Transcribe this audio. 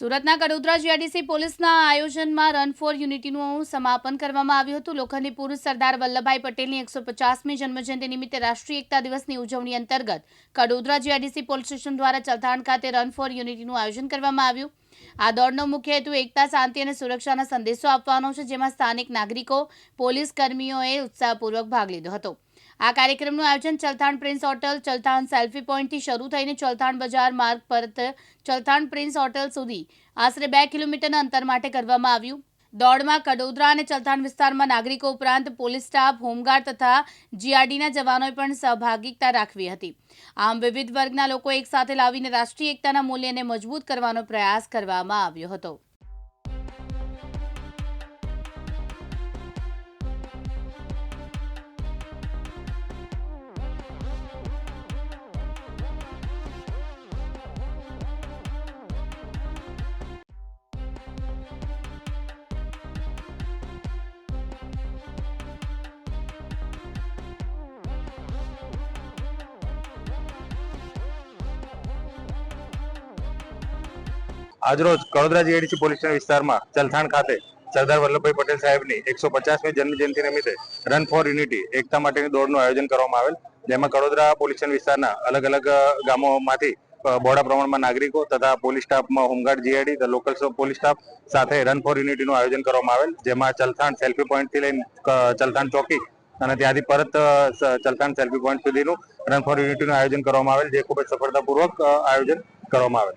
સુરતના કડોદરા જીઆરડીસી પોલીસના આયોજનમાં રન ફોર યુનિટીનું સમાપન કરવામાં આવ્યું હતું. લોખંડી પુરુષ સરદાર વલ્લભભાઈ પટેલની એકસો પચાસમી જન્મજયંતિ નિમિત્તે રાષ્ટ્રીય એકતા દિવસની ઉજવણી અંતર્ગત કડોદરા જીઆરડીસી પોલીસ સ્ટેશન દ્વારા ચલથાણ ખાતે રન ફોર યુનિટીનું આયોજન કરવામાં આવ્યું. આ દોડનો મુખ્ય હેતુ એકતા, શાંતિ અને સુરક્ષાના સંદેશો આપવાનો છે, જેમાં સ્થાનિક નાગરિકો, પોલીસ કર્મીઓએ ઉત્સાહપૂર્વક ભાગ લીધો હતો. આ કાર્યક્રમનું આયોજન Chalthan prince hotel Chalthan selfie પોઈન્ટથી શરૂ થઈને ચલથાણ બજાર માર્ગ પરત ચલથાણ પ્રિન્સ હોટલ સુધી આશરે બે કિલોમીટરના અંતર માટે કરવામાં આવ્યું. દોડમાં કડોદરા અને ચલથાણ વિસ્તારમાં નાગરિકો ઉપરાંત પોલીસ સ્ટાફ, હોમગાર્ડ તથા જીઆરડીના જવાનોએ પણ સહભાગિતા રાખવી હતી. આમ વિવિધ વર્ગના લોકો એકસાથે લાવીને રાષ્ટ્રીય એકતાના મૂલ્યને મજબૂત કરવાનો પ્રયાસ કરવામાં આવ્યો હતો. આજરોજ કડોદરા જીઆઈડીસી પોલીસ સ્ટેશન વિસ્તારમાં ચલથાણ ખાતે સરદાર વલ્લભભાઈ પટેલ સાહેબની એકસો પચાસમી જન્મજયંતિ નિમિત્તે રન ફોર યુનિટી એકતા માટેની દોડનું આયોજન કરવામાં આવેલ. જેમાં કડોદરા પોલીસ સ્ટેશન વિસ્તારના અલગ અલગ ગામોમાંથી બહોળા પ્રમાણમાં નાગરિકો તથા પોલીસ સ્ટાફમાં હોમગાર્ડ જીઆઈડી તથા લોકલ પોલીસ સ્ટાફ સાથે રન ફોર યુનિટીનું આયોજન કરવામાં આવેલ. જેમાં ચલથાણ સેલ્ફી પોઈન્ટથી લઈને ચલથાણ ચોકી અને ત્યાંથી પરત ચલથાણ સેલ્ફી પોઈન્ટ સુધીનું રન ફોર યુનિટીનું આયોજન કરવામાં આવેલ, જે ખૂબ જ સફળતાપૂર્વક આયોજન કરવામાં આવેલ.